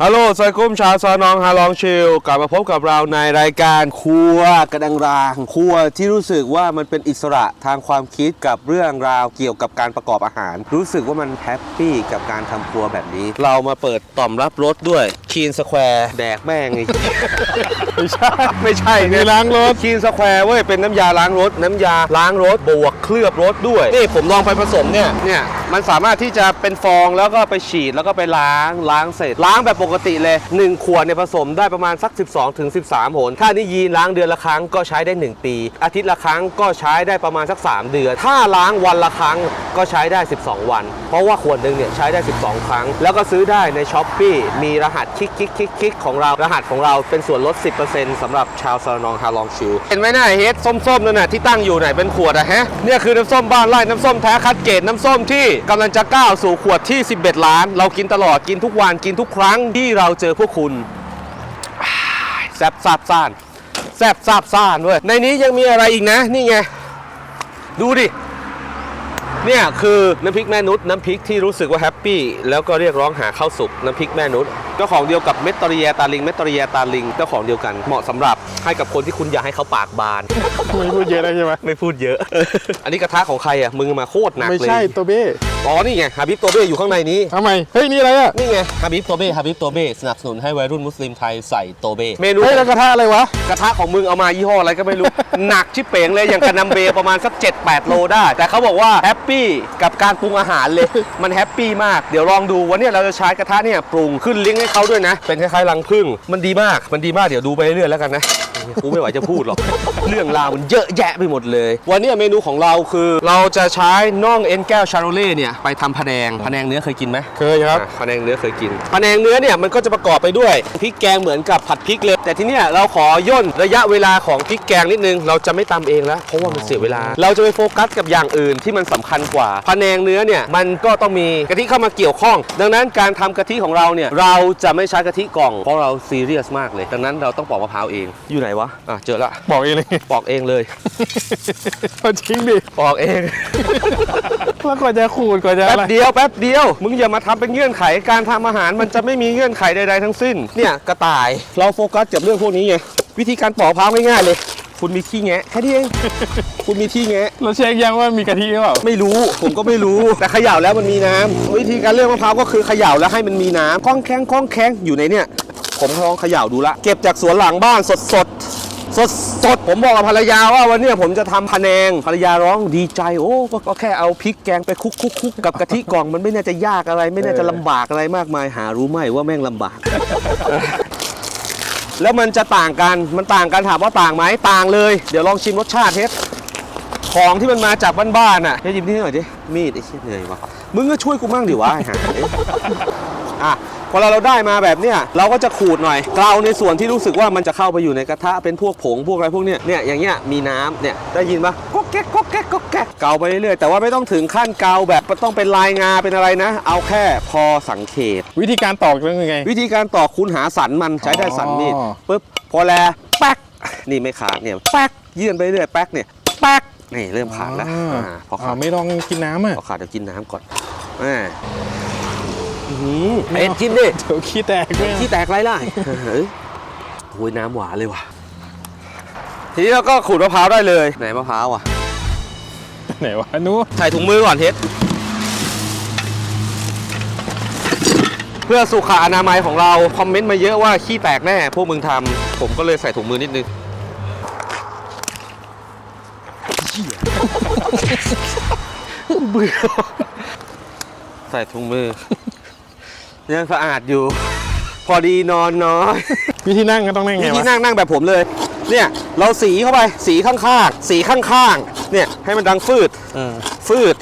ฮัลโหลสวัสดีคุณชาวซอนองฮาลองชิลกลับมาพบกับเราในรายการครัวกระดังรางครัวที่รู้สึกว่ามันเป็นอิสระทางความคิดกับเรื่องราวเกี่ยวกับการประกอบอาหาร รู้สึกว่ามันแฮปปี้กับการทำครัวแบบนี้ เรามาเปิดต่อมรับรสด้วยคีนสแควร์แดกแม่งอีก ไม่ใช่ไม่ใช่มีล้างรถคีนสแควร์เว้ยเป็นน้ำยาล้างรถ น้ำยาล้างรถบวกเคลือบรถด้วยนี่ผมลองไปผสมเนี่ยเนี่ย มันสามารถที่จะเป็นฟองแล้วก็ไปฉีดแล้วก็ไปล้างล้างเสร็จ ล้างแบบปกติเลย 1 ขวดเนี่ยผสมได้ประมาณสัก 12ถึง13 หน ถ้านี่ยีนล้างเดือนละครั้งก็ใช้ได้ 1 ปี อาทิตย์ละครั้งก็ใช้ได้ประมาณสัก 3 เดือน ถ้าล้างวันละครั้งก็ใช้ได้ 12 วัน เพราะว่าขวดหนึ่งเนี่ยใช้ได้ 12 ครั้ง แล้วก็ซื้อได้ในช้อปปีมีรหัสคิกคิกคิกคิกของเรารหัสของเราเป็นส่วนลด 10%สำหรับชาวซานองฮาลองชิลเห็นไหมน่ะเฮดส้มๆนั่นน่ะที่ตั้งอยู่ไหนเป็นขวดอะฮะเนี่ยคือน้ำส้มบ้านไร่น้ำส้มแท้คัดเกรดน้ำส้มที่กำลังจะก้าวสู่ขวดที่ 11 ล้าน เรากินตลอดกินทุกวันกินทุกครั้งที่เราเจอพวกคุณแซบซาบซ่านแซบซาบซ่านด้วย ในนี้ยังมีอะไรอีกนะ นี่ไง ดูดิเนี่ยคือน้ำพริกแม่นุชน้ำพริกที่รู้สึกว่าแฮปปี้แล้วก็เรียกร้องหาข้าวสุกน้ำพริกแม่นุชเจ้าของเดียวกับเมตตอรียาตาลิงเมตตอรียาตาลิงเจ้าของเดียวกันเหมาะสำหรับให้กับคนที่คุณอยากให้เขาปากบานไม่พูดเยอะได้ใช่ไหมไม่พูดเยอะ อันนี้กระทะของใครอะมึงมาโคตรหนักไม่เลยใช่ตัวเบ้ อ๋อนี่ไงฮาบิบโตเบ้อยู่ข้างในนี้ ทำไม เฮ้ย นี่อะไรอะ นี่ไงฮาบิบโตเบ้ฮาบิบโตเบ้สนับสนุนให้วัยรุ่นมุสลิมไทยใส่โตเบ้เมนูเฮ้ยแล้วกระทะอะไรวะ กระทะของมึงเอามายี่ห้ออะไรก็ไม่รู้ หนักชิบเป๋งเลยอย่างกระนำเบประมาณสัก 7-8 โลได้ แต่เขาบอกว่าแฮปปี้กับการปรุงอาหารเลย มันแฮปปี้มาก เดี๋ยวลองดูวันนี้เราจะใช้กระทะเนี่ยปรุงขึ้นลิงก์ให้เขาด้วยนะ เป็นคล้ายๆรังผึ้งมันดีมาก มันดีมากเดี๋ยวดูไปเรื่อยๆแล้วกันนะกูไม่ไหวจะพูดหรอก เรื่องราวมันเยอะแยะไปหมดเลย วันนี้เมนูของเราคือ เราจะใช้น่องเอ็นแก้วชาโรเล่เนี่ยไปทำพะแนงพะแนงเนื้อเคยกินไหมเคยครับ อะพะแนงเนื้อเคยกินพะแนงเนื้อเนี่ยมันก็จะประกอบไปด้วยพริกแกงเหมือนกับผัดพริกเลย แต่ทีเนี้ยเราขอย่นระยะเวลาของพริกแกงนิดนึง เราจะไม่ตำเองแล้วเพราะว่ามันเสียเวลา เราจะไปโฟกัสกับอย่างอื่นที่มันสำคัญกว่าพะแนงเนื้อเนี่ยมันก็ต้องมีกะทิเข้ามาเกี่ยวข้อง ดังนั้นการทำกะทิของเราเนี่ยเราจะไม่ใช้กะทิกล่องเพราะเราซีเรียสมากเลย ดังนั้นเราต้องปอกมะพร้าวเองอยู่ไหนวะ อะเจอละบอกเองเลย ปอกเองเลยเอาจริงดิ ปอกเอง แล้วกว่าจะขูดกว่าจะแป๊อะบไรเดียวแป๊บเดียว มึงอย่ามาทำเป็นเงื่อนไข การทำอาหารมันจะไม่มีเงื่อนไขใดๆทั้งสิ้น เนี่ยกระต่าย เราโฟกัสกับเรื่องพวกนี้ไง วิธีการปอกมะพร้าวง่ายๆเลย คุณมีที่แงะแค่นี้เอง คุณมีที่แงะเราเช็คยังว่ามีกะทิหรือเปล่า ไม่รู้ ผมก็ไม่รู้ แต่เขย่าแล้วมันมีน้ำวิธีการเลือกมะพร้าวก็คือเขย่าแล้วให้มันมีน้ำคล้องแข้งคล้องแข้งอยู่ในเนี่ย ผมลองเขย่าดูละ เก็บจากสวนหลังบ้านสดสด สดสดๆผมบอกกับภรรยาว่าวันเนี้ยผมจะทำพะแนงภรรยาร้องดีใจ โอ้ก็ก็แค่เอาพริกแกงไปคลุกคุกคุกกับกะทิกล่องมันไม่น่าจะยากอะไร ไม่น่าจะลำบากอะไรมากมาย หารู้ไหมว่าแม่งลำบาก แล้วมันจะต่างกันมันต่างกันถามว่าต่างไหมต่างเลย เดี๋ยวลองชิมรสชาติเทสของที่มันมาจากบ้านๆน่ะเฮ้ยหยิบที่หน่อยดิมีดไอ้เชี่ยเหนื่อยวะมึงก็ช่วยกูมั่งดิวะไอ้ห่าเอ้ยอะ พอเราเราได้มาแบบเนี้ยเราก็จะขูดหน่อยเกลาในส่วนที่รู้สึกว่ามันจะเข้าไปอยู่ในกระทะเป็นพวกผงพวกอะไรพวกเนี้ยเนี่ยอย่างเงี้ยมีน้ำเนี่ยได้ยินปะก๊อกแก๊กก๊อกแก๊กก๊อกแก๊กเกาไปเรื่อยๆแต่ว่าไม่ต้องถึงขั้นเกาแบบต้องเป็นลายงาเป็นอะไรนะ เอาแค่พอสังเกต วิธีการตอกเป็นยังไง วิธีการตอกคุณหาสันมันใช้ได้สันมีดอ๋อปุ๊บพอแลแป๊กนี่ไม่ขาดเนี่ยแป๊กยื่นไปเรื่อยแป๊กเนี่ยแป๊กนี่เริ่มขาดแล้วอ่าอ่าพอขาอ่าดไม่ลองกินน้ำอะพอขาดเดี๋ยวกินน้ำก่อนอ่า อื้อหือไม่เป็ดเอากินดิเดี๋ยวขี้แตกด้วยที่แตกไรล่ะเฮ้ยโอ้ยน้ำหวานเลยว่ะ ทีนี้เราก็ขูดมะพร้าวได้เลย ไหนมะพร้าวอะ ไหนวะนู้ใส่ถุงมือก่อนเท็ดเพื่อสุขอนามัยของเรา คอมเมนต์มาเยอะว่าขี้แตกแน่ พวกมึงทำผมก็เลยใส่ถุงมือนิดนึงเบื่อใส่ถุงมือ ยังสะอาดอยู่ พอดีนอนน้อยวิธีนั่งก็ต้องนั่งไงนี่วะที่นั่งนั่งแบบผมเลย เนี่ยเราสีเข้าไปสีข้างๆสีข้างๆเนี่ยให้มันดังฟืดเออฟืด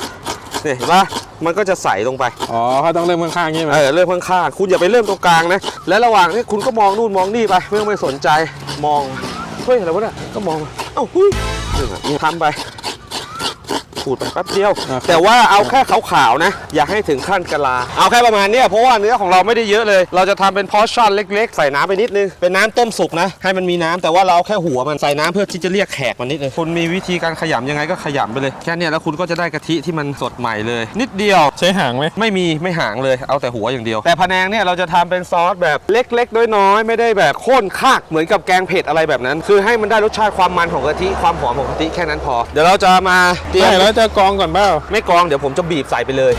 เนี่ยเห็นปะมันก็จะใสลงไป อ๋อเขาต้องเริ่มข้างๆใช่ไหมเออเริ่มข้างๆคุณอย่าไปเริ่มตรงกลางนะ และระหว่างนี้คุณก็มองนู่นมองนี่ไปไม่ต้องไปสนใจมองเฮ้ยอะไรวะเนี่ยก็มองเอ้าหุ้ยนี่ทำไปกู ขูดไปแป๊บเดียว แต่ว่าเอาแค่ขาวๆนะ อย่าให้ถึงขั้นกะลา เอาแค่ประมาณเนี้ยเพราะว่าเนื้อของเราไม่ได้เยอะเลย เราจะทำเป็นพอชั่นเล็กๆ ใส่น้ำไปนิดนึง เป็นน้ำต้มสุกนะ ให้มันมีน้ำแต่ว่าเราเอาแค่หัวมันใส่น้ำเพื่อที่จะเรียกแขกมันนิดนึงคุณมีวิธีการขยำยังไงก็ขยำไปเลย แค่เนี้ยแล้วคุณก็จะได้กะทิที่มันสดใหม่เลย นิดเดียวใช้หางไหมไม่มีไม่ห่างเลยเอาแต่หัวอย่างเดียว แต่พะแนงเนี่ยเราจะทำเป็นซอสแบบเล็กๆน้อยๆไม่ได้แบบข้นคากเหมือนกับแกงเผ็ดอะไรแบบนั้น คือให้มันได้รสชาติความมันของกะทิความหอมของกะทิแค่นั้นพอ เดี๋ยวเราจะมาเตรียมไม่แล้วจะกรองก่อนเปล่าไม่กรองเดี๋ยวผมจะบีบใส่ไปเลย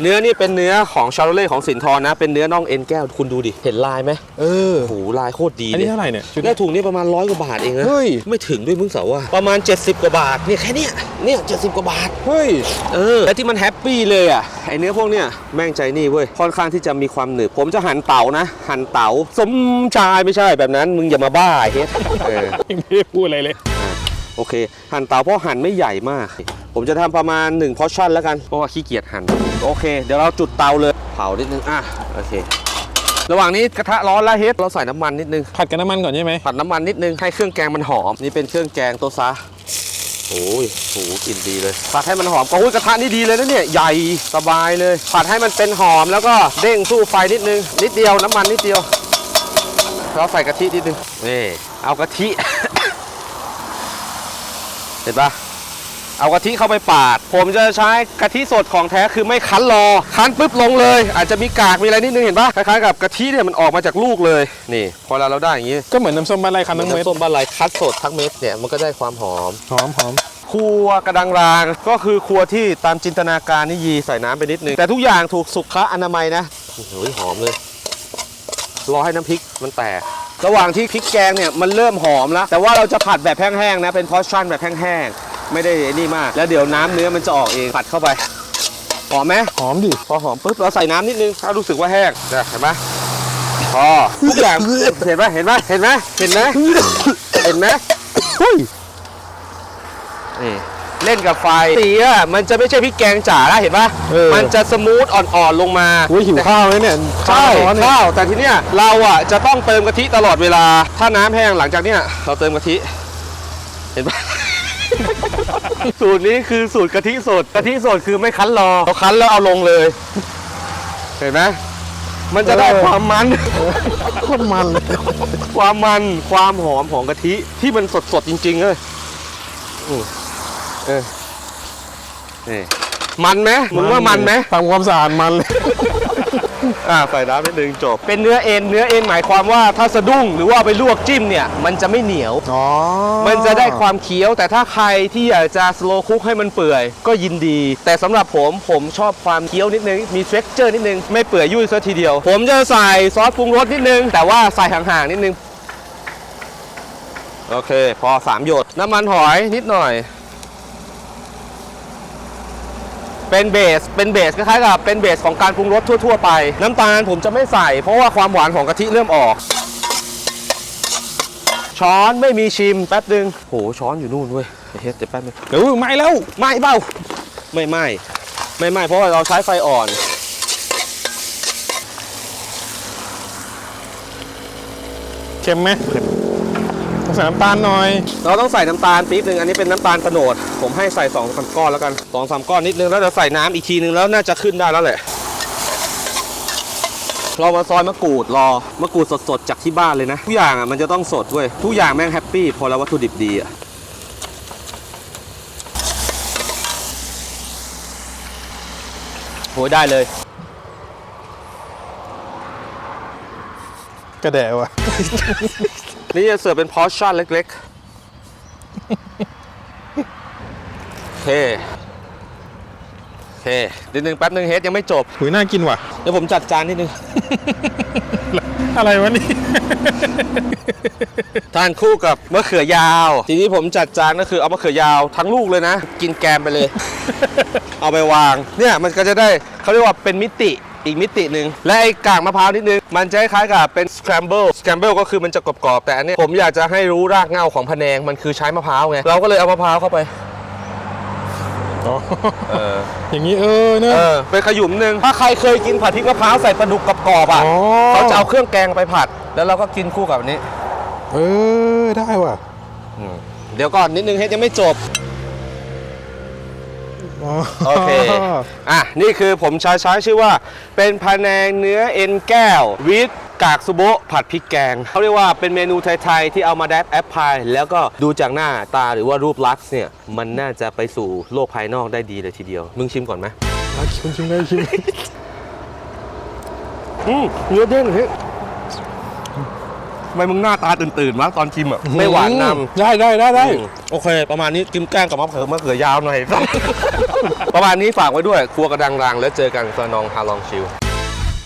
เนื้อนี่เป็นเนื้อของชาโรเล่ของสินทรนะ เป็นเนื้อน่องเอ็นแก้วคุณดูดิ เห็นลายไหมเออ โอ้โหลายโคตรดีอันเลนี้ยเท่าไหร่เนี่ยชุด ได้ถุงนี้ประมาณร้อยกว่าบาทเองนะเฮ้ย ไม่ถึงด้วยมึงเสาว่าประมาณ 70 กว่าบาทเนี่ยแค่เนี้ยเนี่ย70กว่าบาท เฮ้ย เออและที่มันแฮปปี้เลยอะไอเนื้อพวกเนี้ยแม่งใจนี่เว้ยค่อนข้างที่จะมีความหนึบผมจะหั่นเต๋านะ หั่นเต๋าสมชายไม่ใช่แบบนั้น มึงอย่ามาบ้าไอ้เฮ็ดเออ ยังไม่ได้พูดอะไรเลย โอเค หั่นเต๋าเพราะหั่นไม่ใหญ่มาก ผมจะทำประมาณ1พอชั่นแล้วกันเพราะว่าขี้เกียจหั่นโอเค เดี๋ยวเราจุดเตาเลยเผานิดนึงอะโอเค ระหว่างนี้กระทะร้อนแล้วเฮ็ดเราใส่น้ำมันนิดนึงผัดกับน้ำมันก่อนใช่ไหมผัดน้ำมันนิดนึงให้เครื่องแกงมันหอมนี่เป็นเครื่องแกงโตซะโอ้ยโหกลิ่นดีเลย ผัดให้มันหอมก็อุ้ยกระทะนี่ดีเลยนะเนี่ย ใหญ่สบายเลย ผัดให้มันเป็นหอมแล้วก็เด้งสู้ไฟนิดนึง นิดเดียวน้ำมันนิดเดียวเราใส่กะทินิดนึงนี่เอากะทิเห็นปะเอากะทิเข้าไปปาด ผมจะใช้กะทิสดของแท้คือไม่คั้นรอ คั้นปุ๊บลงเลย อาจจะมีกากมีอะไรนิดนึงเห็นปะคล้ายๆกับกะทิเนี่ยมันออกมาจากลูกเลย นี่ พอเราเราได้อย่างนี้ก็เหมือนน้ำส้มบ้านไรคันทั้งเม็ดน้ำส้มบ้านไรคัดสดทั้งเม็ดเนี่ยมันก็ได้ความหอม หอมหอมครัวกระดังรางก็คือครัวที่ตามจินตนาการนี่ยีใส่น้ำไปนิดนึง แต่ทุกอย่างถูกสุขอนามัยนะโอ้โหหอมเลย รอให้น้ำพริกมันแตก ระหว่างที่พริกแกงเนี่ยมันเริ่มหอมแล้ว แต่ว่าเราจะผัดแบบแห้งๆนะ เป็นพอชั่นแบบแห้งๆ ไม่ได้ไอ้นี่มาก แล้วเดี๋ยวน้ำเนื้อมันจะออกเอง ผัดเข้าไป หอมไหมหอมดิ พอหอมปุ๊บเราใส่น้ำนิดนึง ถ้ารู้สึกว่าแห้งนะเห็นไหมพอทุกอย่างเห็นไหมเห็นไหมเห็นไหมเห็นไหมเห็นไหมเฮ้ยนี่ เล่นกับไฟสีอะมันจะไม่ใช่พริกแกงจ๋าแล้วเห็นปะเออ มันจะสมูทอ่อนๆลงมาอุ้ยหิวข้าวไหมเนี่ยใช่ร้อนเนี่ยข้าวแต่ทีเนี้ยเราอะจะต้องเติมกะทิตลอดเวลา ถ้าน้ำแห้งหลังจากเนี้ยเราเติมกะทิ เห็นปะ สูตรนี้คือสูตรกะทิสดกะทิสดคือไม่คั้นรอเราคั้นแล้วเอาลงเลย เห็นไหมมันจะได้ความมัน โคตรมันเลยความมันความหอมของกะทิที่มันสดสดๆจริงๆเลยอืม เออนี่มันไหมมึงว่ามันไหมทำความสะอาดมันเลย อ่าใส่น้ำนิดนึงจบ เป็นเนื้อเอ็นเนื้อเอ็นหมายความว่าถ้าสะดุ้งหรือว่าเอาไปลวกจิ้มเนี่ย มันจะไม่เหนียว อ๋อมันจะได้ความเคี้ยว แต่ถ้าใครที่อยากจะสโลคุกให้มันเปื่อย ก็ยินดี แต่สำหรับผมผมชอบความเคี้ยวนิดนึง มีเท็กเจอร์นิดนึง ไม่เปื่อยยุ่ยซะทีเดียว ผมจะใส่ซอสปรุงรสนิดนึง แต่ว่าใส่ห่างๆนิดนึง โอเค พอสามหยดน้ำมันหอยนิดหน่อย เป็นเบส เป็นเบสคล้ายๆกับเป็นเบสของการปรุงรสทั่ว ๆ ไป น้ำตาลผมจะไม่ใส่ เพราะว่าความหวานของกะทิเริ่มออก ช้อนไม่มีชิมแป๊บนึงโหช้อนอยู่นู่นเว้ยเฮ็ดเดี๋ยวแป๊บนึงเดี๋ยวไม่แล้วไหม่เบ้าไม่ไหม่ไม่ไหม่เพราะว่าเราใช้ไฟอ่อนเค็มไหม ใส่น้ำตาลหน่อย เราต้องใส่น้ำตาลปี๊บหนึ่งอันนี้เป็นน้ำตาลโตนด ผมให้ใส่2องสามก้อนแล้วกันสองสามก้อนนิดนึงแล้วเดี๋ยวใส่น้ำอีกทีนึงแล้วน่าจะขึ้นได้แล้วแหละเรามาซอยมะกรูดรอมะกรูดสดๆจากที่บ้านเลยนะทุกอย่างอะมันจะต้องสดเว้ยทุกอย่างแม่งแฮปปี้พอแล้ววัตถุดิบดีอะโหยได้เลยกระแดะว่ะ นี่จะเสิร์ฟเป็นพอร์ชั่นเล็กๆโอเคโอเคนิดนึงแป๊บนึงเฮดยังไม่จบ หุยน่ากินว่ะ เดี๋ยวผมจัดจานนิดนึง อะไรวะนี่ ทานคู่กับมะเขือยาว ทีนี้ผมจัดจานก็คือเอามะเขือยาวทั้งลูกเลยนะ กินแกมไปเลย เอาไปวาง เนี่ยมันก็จะได้เขาเรียกว่าเป็นมิติ อีกมิติหนึ่งและไอ้กากมะพร้าวนิดนึง มันจะคล้ายๆกับเป็น scramble scramble ก็คือมันจะกรอบๆแต่อันเนี้ยผมอยากจะให้รู้รากเหง้าของพะแนงมันคือใช้มะพร้าวไงเราก็เลยเอามะพร้าวเข้าไปอ๋อเอออย่างนี้เออเนอะ เออเป็นขยุ่มหนึ่งถ้าใครเคยกินผัดพริกมะพร้าวใส่ปลาดุกกรอบๆอะอ๋อ เขาจะเอาเครื่องแกงไปผัด แล้วเราก็กินคู่กับอันนี้ เออได้ว่ะ เดี๋ยวก่อนนิดนึงเฮ็ดยังไม่จบ อ๋อ โอเค อะ นี่คือผมใช้ใช้ชื่อว่า เป็นพะแนงเนื้อเอ็นแก้ว วิทกากซุโบะผัดพริกแกง เขาเรียกว่าเป็นเมนูไทยๆ ที่เอามาแดปแอปพายแล้วก็ดูจากหน้าตาหรือว่ารูปลักษณ์เนี่ย มันน่าจะไปสู่โลกภายนอกได้ดีเลยทีเดียว มึงชิมก่อนไหมอะชิมชิมได้ชิมอืมเนื้อเด้งเฮ้ย ทำไมมึงหน้าตาตื่นๆวะตอนชิมอะไม่หวานนำ ได้ได้ได้ได้อืมโอเค ประมาณนี้กิมแกล้งกับมะเขือมะเขือยาวหน่อย ประมาณนี้ฝากไว้ด้วย ครัวกระดังรังแล้วเจอกันซอยนองฮาลองชิล